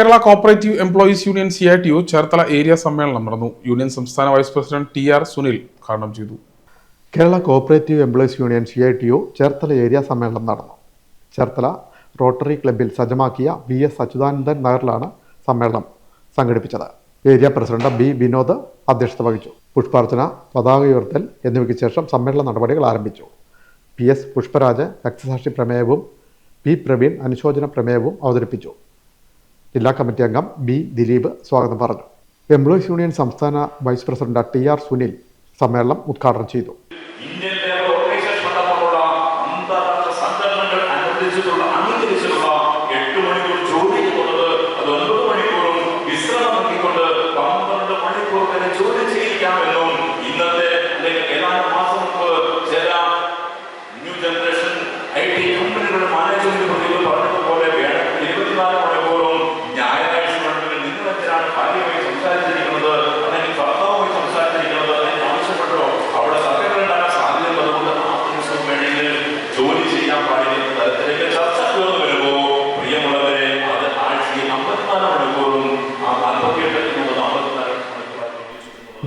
Kerala cooperative employees union C I T U Cherthala area സമ്മേളനം നടന്നു. Union സംസ്ഥാന vice president T R Sunil ഉദ്ഘാടനം ചെയ്തു. Kerala cooperative employees union C I T U Cherthala area സമ്മേളനം നടന്നു. Cherthala rotary ക്ലബ്ബിൽ സജ്ജമാക്കിയ ബി എസ് അച്യുതാനന്ദൻ നഗറിലാണ് സമ്മേളനം സംഘടിപ്പിച്ചത്. ഏരിയ പ്രസിഡന്റ് ബി വിനോദ് അധ്യക്ഷത വഹിച്ചു. പുഷ്പാർച്ചന പതാക ഉയർത്തൽ എന്നിവയ്ക്ക് ശേഷം സമ്മേളന നടപടികൾ ആരംഭിച്ചു. പി എസ് പുഷ്പരാജ് രക്തസാക്ഷി പ്രമേയവും പി പ്രവീൺ അനുശോചന പ്രമേയവും അവതരിപ്പിച്ചു. ജില്ലാ കമ്മിറ്റി അംഗം ബി ദിലീപ് സ്വാഗതം പറഞ്ഞു. എംപ്ലോയീസ് യൂണിയൻ സംസ്ഥാന vice president T R Sunil സമ്മേളനം ഉദ്ഘാടനം ചെയ്തു. ഓർഗനൈസേഷൻ അടക്കമുള്ള അന്താരാഷ്ട്ര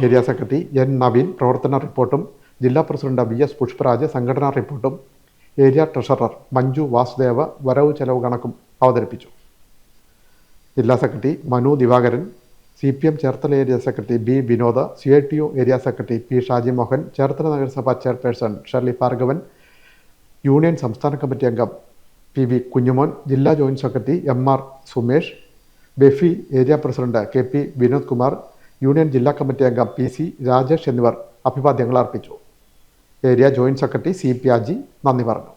ഏരിയ സെക്രട്ടറി എൻ നവീൻ പ്രവർത്തന റിപ്പോർട്ടും ജില്ലാ പ്രസിഡന്റ് വി എസ് പുഷ്പരാജ് സംഘടനാ റിപ്പോർട്ടും ഏരിയ ട്രഷറർ മഞ്ജു വാസുദേവ് വരവ് ചെലവ് കണക്കും അവതരിപ്പിച്ചു. ജില്ലാ secretary Manu Divakaran C P M Cherthala area secretary B Vinod C I T U area secretary P Shaji Mohan Cherthala നഗരസഭാ ചെയർപേഴ്സൺ ഷെർലി ഭാർഗവൻ യൂണിയൻ സംസ്ഥാന കമ്മിറ്റി അംഗം പി വി കുഞ്ഞുമോൻ ജില്ലാ joint secretary M R Sumesh BEFI area president K P Vinod Kumar union ജില്ലാ committee അംഗം P C Rajesh എന്നിവർ അഭിവാദ്യങ്ങൾ അർപ്പിച്ചു. Area joint secretary C P Aji നന്ദി പറഞ്ഞു.